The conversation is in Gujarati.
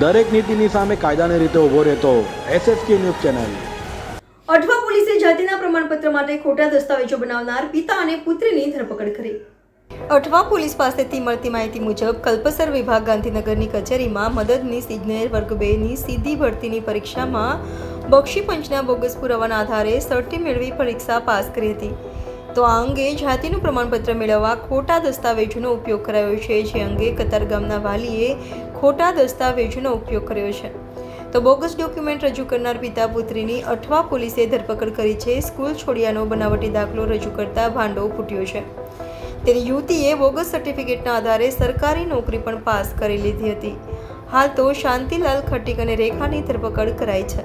દરેક નીતિની સામે કાયદાની રીતે ઊભો રહેતો એસએસકે ન્યૂઝ ચેનલ. અઠવા પોલીસે જાતિના પ્રમાણપત્ર માટે ખોટા દસ્તાવેજો બનાવનાર પિતા અને પુત્રીની ધરપકડ કરી. અઠવા પોલીસ પાસેથી મળતી માહિતી મુજબ કલ્પસર વિભાગ ગાંધીનગરની કચેરીમાં મદદનીશ ઇજનેર વર્ગ બેની સીધી ભરતીની પરીક્ષામાં બક્ષી પંચના બોગસ પુરાવાના આધારે સર્ટી મેળવી પરીક્ષા પાસ કરી હતી. તો આ અંગે જાતિનું પ્રમાણપત્ર મેળવવા ખોટા દસ્તાવેજોનો ઉપયોગ કરાયો છે. જે અંગે કતારગામના વાલીએ ખોટા દસ્તાવેજોનો ઉપયોગ કર્યો છે. તો બોગસ ડોક્યુમેન્ટ રજૂ કરનાર પિતા પુત્રીની અઠવા પોલીસે ધરપકડ કરી છે. સ્કૂલ છોડિયાનો બનાવટી દાખલો રજૂ કરતા ભાંડો ફૂટ્યો છે. તેની યુવતીએ બોગસ સર્ટિફિકેટના આધારે સરકારી નોકરી પણ પાસ કરી લીધી હતી. હાલ તો શાંતિલાલ ખટીક અને રેખાની ધરપકડ કરાઈ છે.